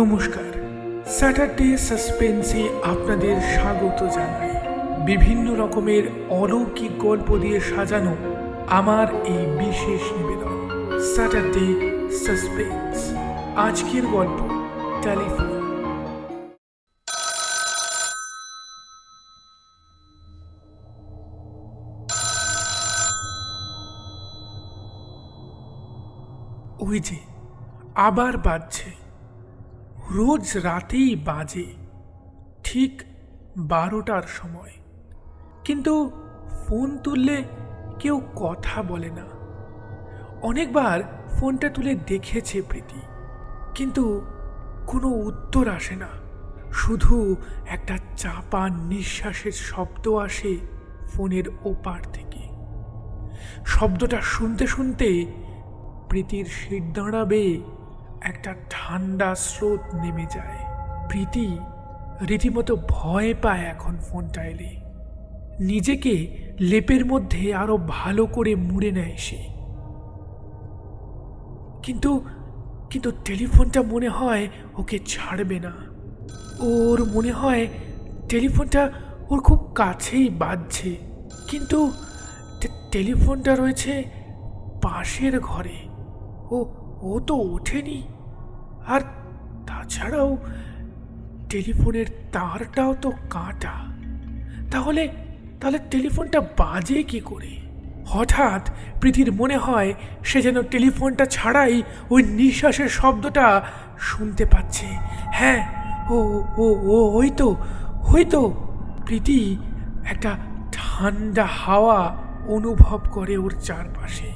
নমস্কার। স্যাটারডে সাসপেন্সে আপনাদের স্বাগত জানাই। বিভিন্ন রকমের অলৌকিক গল্প দিয়ে সাজানো আমার এই বিশেষ নিবেদন স্যাটারডে সাসপেন্স আজকের গল্প টেলিফোন ওই যে, আবার বাজছে। রোজ রাতেই বাজে, ঠিক বারোটার সময়। কিন্তু ফোন তুললে কেউ কথা বলে না। অনেকবার ফোনটা তুলে দেখেছে প্রীতি, কিন্তু কোনো উত্তর আসে না। শুধু একটা চাপা নিঃশ্বাসের শব্দ আসে ফোনের ওপার থেকে। শব্দটা শুনতে শুনতে প্রীতির শির দাঁড়াবে একটা ঠান্ডা স্রোত নেমে যায়। প্রীতি রীতিমতো ভয় পায় এখন ফোনটা এলে নিজেকে লেপের মধ্যে আরও ভালো করে মুড়ে নেয় সে। কিন্তু কিন্তু টেলিফোনটা মনে হয় ওকে ছাড়বে না। ওর মনে হয় টেলিফোনটা ওর খুব কাছেই বাজছে। কিন্তু টেলিফোনটা রয়েছে পাশের ঘরে। ও ও তো ওঠেনি। আর তাছাড়াও টেলিফোনের তারটাও তো কাটা। তাহলে তাহলে টেলিফোনটা বাজে কি করে? হঠাৎ প্রীতির মনে হয় সে যেন টেলিফোনটা ছাড়াই ওই নিঃশ্বাসের শব্দটা শুনতে পাচ্ছে। হ্যাঁ ও ও ও, ওই তো ওই তো। প্রীতি একটা ঠান্ডা হাওয়া অনুভব করে ওর চারপাশে।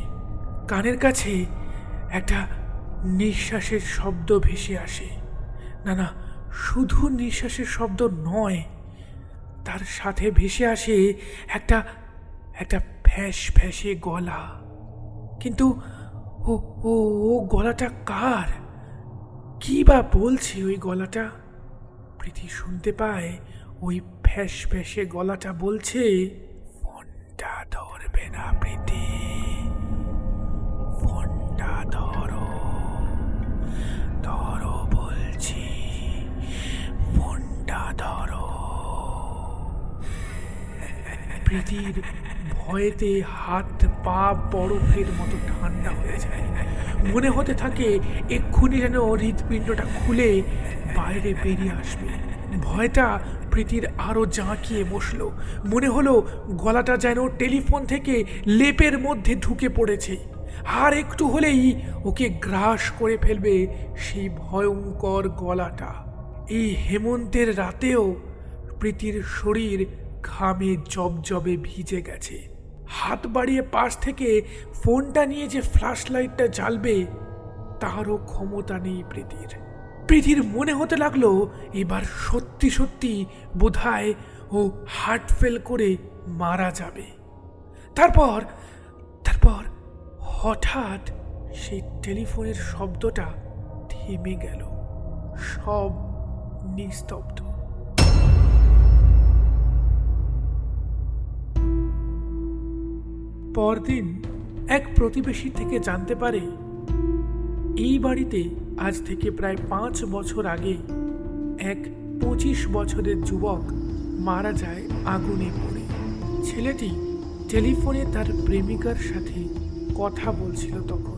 কানের কাছে একটা নিঃশ্বাসের শব্দ ভেসে আসে। না না, শুধু নিঃশ্বাসের শব্দ নয়, তার সাথে ভেসে আসে একটা একটা ফ্যাস ফ্যাসে গলা। কিন্তু ও ও ও গলাটা কার? কি বা বলছে ওই গলাটা? প্রীতি শুনতে পায়, ওই ফ্যাস ফ্যাসে গলাটা বলছে, ফোনটা ধরবে না প্রীতি। প্রীতির ভয়েতে হাত, পা বরফের মতো ঠান্ডা হয়ে যায়। মনে হতে থাকে এক্ষুনি যেন হৃৎপিণ্ডটা খুলে বাইরে বেরিয়ে আসবে। ভয়টা প্রীতির আরও জাঁকিয়ে বসল। মনে হলো গলাটা যেন টেলিফোন থেকে লেপের মধ্যে ঢুকে পড়েছে। আর একটু হলেই ওকে গ্রাস করে ফেলবে সেই ভয়ঙ্কর গলাটা। এই হেমন্তের রাতেও প্রীতির শরীর ঘামে জবজবে ভিজে গেছে। হাত বাড়িয়ে পাশ থেকে ফোনটা নিয়ে যে ফ্ল্যাশ লাইটটা জ্বালবে, তারও ক্ষমতা নেই প্রীতির। প্রীতির মনে হতে লাগল, এবার সত্যি সত্যি বোধহয় ও হার্ট ফেল করে মারা যাবে। তারপর তারপর হঠাৎ সেই টেলিফোনের শব্দটা থেমে গেল। সব নিস্তব্ধ। পরদিন এক প্রতিবেশী থেকে জানতে পারে, এই বাড়িতে আজ থেকে প্রায় পাঁচ বছর আগে এক পঁচিশ বছরের যুবক মারা যায় আগুনে পড়ে। ছেলেটি টেলিফোনে তার প্রেমিকার সাথে কথা বলছিল তখন।